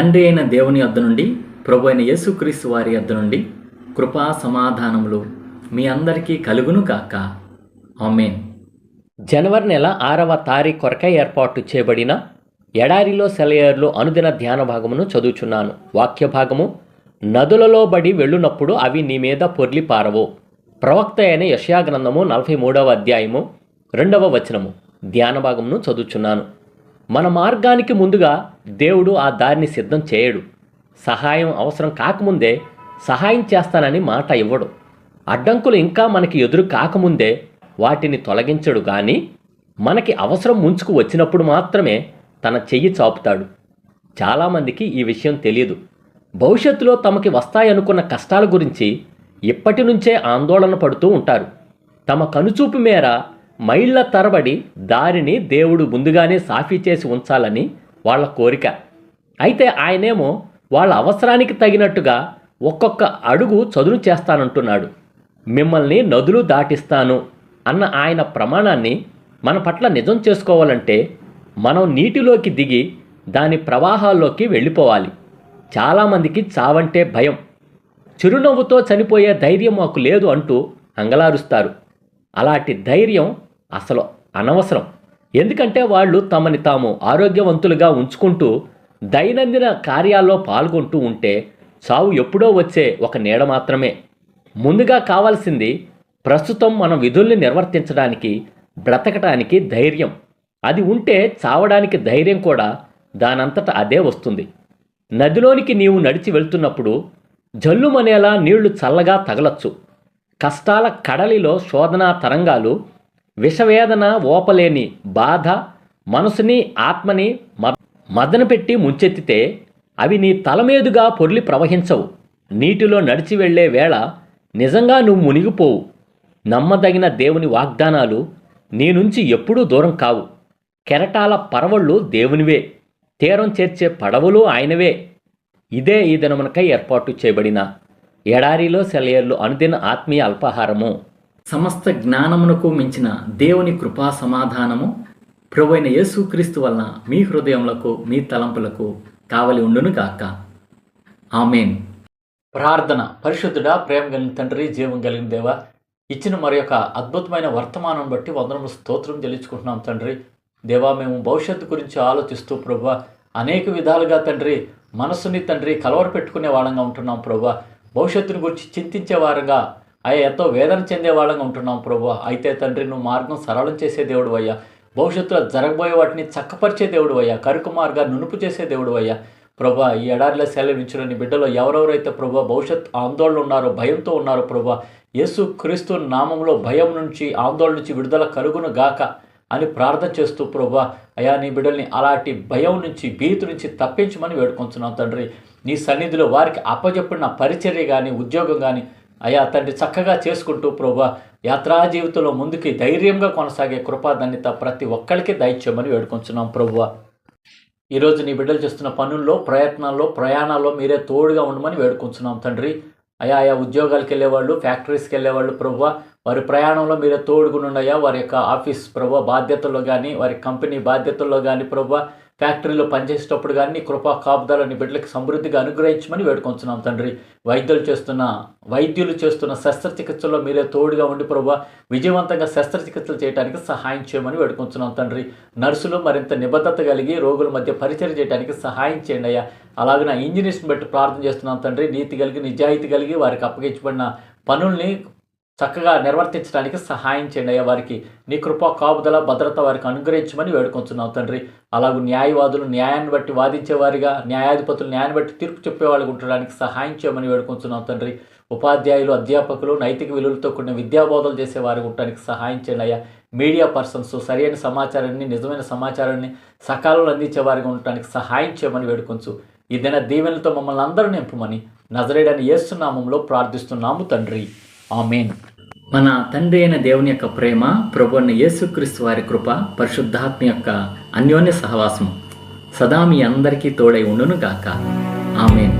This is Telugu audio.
తండ్రి అయిన దేవుని వద్ద నుండి ప్రభు అయిన యేసుక్రీస్తు వారి వద్ద నుండి కృపా సమాధానములు మీ అందరికీ కలుగును కాక ఆమెన్. జనవరి నెల ఆరవ తారీఖు కొరకై ఏర్పాటు చేయబడిన ఎడారిలో సెలయేర్లు అనుదిన ధ్యాన భాగమును చదువుచున్నాను. వాక్య భాగము నదులలో బడి వెళ్ళునప్పుడు అవి నీ మీద పొర్లి పారవు. ప్రవక్త అయిన యశయాగ్రంథము నలభై మూడవ అధ్యాయము రెండవ వచనము ధ్యాన భాగమును చదువుచున్నాను. మన మార్గానికి ముందుగా దేవుడు ఆ దారిని సిద్ధం చేయడు. సహాయం అవసరం కాకముందే సహాయం చేస్తానని మాట ఇవ్వడు. అడ్డంకులు ఇంకా మనకి ఎదురు కాకముందే వాటిని తొలగించడు కానీ మనకి అవసరం ముంచుకు వచ్చినప్పుడు మాత్రమే తన చెయ్యి చాపుతాడు. చాలామందికి ఈ విషయం తెలియదు భవిష్యత్తులో తమకి వస్తాయనుకున్న కష్టాల గురించి ఇప్పటి నుంచే ఆందోళన పడుతూ ఉంటారు. తమ కనుచూపు మేర మైళ్ళ తరబడి దారిని దేవుడు ముందుగానే సాఫీ చేసి ఉంచాలని వాళ్ళ కోరిక. అయితే ఆయనేమో వాళ్ళ అవసరానికి తగినట్టుగా ఒక్కొక్క అడుగు చదును చేస్తానంటున్నాడు. మిమ్మల్ని నదులు దాటిస్తాను అన్న ఆయన ప్రమాణాన్ని మన పట్ల నిజం చేసుకోవాలంటే మనం నీటిలోకి దిగి దాని ప్రవాహాల్లోకి వెళ్ళిపోవాలి. చాలామందికి చావంటే భయం. చిరునవ్వుతో చనిపోయే ధైర్యం మాకు లేదు అంటూ అంగలారుస్తారు. అలాంటి ధైర్యం అసలు అనవసరం. ఎందుకంటే వాళ్ళు తమని తాము ఆరోగ్యవంతులుగా ఉంచుకుంటూ దైనందిన కార్యాల్లో పాల్గొంటూ ఉంటే చావు ఎప్పుడో వచ్చే ఒక నీడ మాత్రమే. ముందుగా కావాల్సింది ప్రస్తుతం మన విధుల్ని నిర్వర్తించడానికి బ్రతకటానికి ధైర్యం. అది ఉంటే చావడానికి ధైర్యం కూడా దానంతట అదే వస్తుంది. నదిలోనికి నీవు నడిచి వెళ్తున్నప్పుడు జల్లుమనేలా నీళ్ళు చల్లగా తగలచ్చు. కష్టాల కడలిలో శోధనా తరంగాలు విషవేదన ఓపలేని బాధ మనసుని ఆత్మని మ మదనపెట్టి ముంచెత్తితే అవి నీ తలమీదుగా పొర్లి ప్రవహించవు. నీటిలో నడిచి వెళ్ళే వేళ నిజంగా నువ్వు మునిగిపోవు. నమ్మదగిన దేవుని వాగ్దానాలు నీ నుంచి ఎప్పుడూ దూరం కావు. కెరటాల పరవళ్ళు దేవునివే. తీరం చేర్చే పడవలు ఆయనవే. ఇదే ఈ దినమునకై ఏర్పాటు చేయబడిన ఎడారిలో సెలయేర్లు అనుదిన ఆత్మీయ అల్పాహారము. సమస్త జ్ఞానమునకు మించిన దేవుని కృపా సమాధానము ప్రభు అయిన యేసుక్రీస్తు వలన మీ హృదయములకు మీ తలంపులకు కావలి ఉండును గాక. ఆమెన్. ప్రార్థన. పరిశుద్ధుడా ప్రేమ కలిగిన తండ్రి జీవం కలిగిన దేవ ఇచ్చిన మరి యొక్క అద్భుతమైన వర్తమానం బట్టి వందనములు స్తోత్రం చెల్లించుకుంటున్నాం తండ్రి. దేవా మేము భవిష్యత్తు గురించి ఆలోచిస్తూ ప్రభు అనేక విధాలుగా తండ్రి మనసుని తండ్రి కలవర పెట్టుకునే వాళ్ళంగా ఉంటున్నాం ప్రభు. భవిష్యత్తుని గురించి చింతించే వారంగా అయ్యా ఎంతో వేదన చెందే వాళ్ళంగా ఉంటున్నాం ప్రభు అయితే తండ్రి నువ్వు మార్గం సరళం చేసే దేవుడు అయ్యా. భవిష్యత్తులో జరగబోయే వాటిని చక్కపరిచే దేవుడు అయ్యా. కరుకు మార్గాన్ని నునుపు చేసే దేవుడు అయ్యా. ప్రభా ఈ ఎడారిలో సెలవించిన నీ బిడ్డలో ఎవరెవరైతే ప్రభా భవిష్యత్ ఆందోళన ఉన్నారో భయంతో ఉన్నారో ప్రభా యేసు క్రీస్తు నామంలో భయం నుంచి ఆందోళన నుంచి విడుదల కలుగును గాక అని ప్రార్థన చేస్తూ ప్రభా అయా నీ బిడ్డల్ని అలాంటి భయం నుంచి భీతి నుంచి తప్పించమని వేడుకొంచున్నాం తండ్రి. నీ సన్నిధిలో వారికి అప్పచెప్పిన పరిచర్య కానీ ఉద్యోగం కానీ అయా తండ్రి చక్కగా చేసుకుంటూ ప్రభా యాత్రా జీవితంలో ముందుకి ధైర్యంగా కొనసాగే కృపాధన్యత ప్రతి ఒక్కరికి దయచేయమని వేడుకొంచున్నాం ప్రభువ ఈరోజు నీ బిడ్డలు చేస్తున్న పనుల్లో ప్రయత్నాల్లో ప్రయాణాల్లో మీరే తోడుగా ఉండమని వేడుకుంటున్నాం తండ్రి. అయా ఆయా ఉద్యోగాలకు వెళ్ళేవాళ్ళు ఫ్యాక్టరీస్కి వెళ్ళేవాళ్ళు ప్రభువ వారి ప్రయాణంలో మీరే తోడుగునుండయా వారి యొక్క ఆఫీస్ ప్రభు బాధ్యతల్లో కానీ వారి కంపెనీ బాధ్యతల్లో కానీ ప్రభు ఫ్యాక్టరీలో పనిచేసేటప్పుడు కానీ నీ కృపా కాపుదలని బిడ్డలకు సమృద్ధిగా అనుగ్రహించమని వేడుకొంచున్నాం తండ్రి. వైద్యులు చేస్తున్న వైద్యులు చేస్తున్న శస్త్రచికిత్సల్లో మీరే తోడుగా ఉండి ప్రభు విజయవంతంగా శస్త్రచికిత్సలు చేయడానికి సహాయం చేయమని వేడుకొంచున్నాం తండ్రి. నర్సులు మరింత నిబద్ధత కలిగి రోగుల మధ్య పరిచయం చేయడానికి సహాయం చేయండి అయ్యా. అలాగే నా ఇంజనీర్స్ని బట్టి ప్రార్థన చేస్తున్నాం తండ్రి. నీతి కలిగి నిజాయితీ కలిగి వారికి అప్పగించబడిన పనుల్ని చక్కగా నిర్వర్తించడానికి సహాయం చేయండి. అయ్యా వారికి నీ కృప కాపుదల భద్రత వారికి అనుగ్రహించమని వేడుకొంచున్నావు తండ్రి. అలాగే న్యాయవాదులు న్యాయాన్ని బట్టి వాదించేవారిగా న్యాయాధిపతులు న్యాయాన్ని బట్టి తీర్పు చెప్పేవాళ్ళకి ఉండడానికి సహాయం చేయమని వేడుకొంచున్నావు తండ్రి. ఉపాధ్యాయులు అధ్యాపకులు నైతిక విలువలతో కూడిన విద్యాబోధలు చేసేవారికి ఉండడానికి సహాయం చేయండి. అయ్యా మీడియా పర్సన్స్ సరైన సమాచారాన్ని నిజమైన సమాచారాన్ని సకాలంలో అందించే వారిగా ఉండటానికి సహాయం చేయమని వేడుకొంచు. ఈ దిన దీవెనలతో మమ్మల్ని అందరూ నింపమని నజరేడని ఏస్తున్నామంలో ప్రార్థిస్తున్నాము తండ్రి. ఆమెన్. మన తండ్రి అయిన దేవుని యొక్క ప్రేమ ప్రభు అయిన యేసుక్రీస్తు వారి కృప పరిశుద్ధాత్మ యొక్క అన్యోన్య సహవాసం సదా మీ అందరికీ తోడై ఉండును గాక ఆమెన్.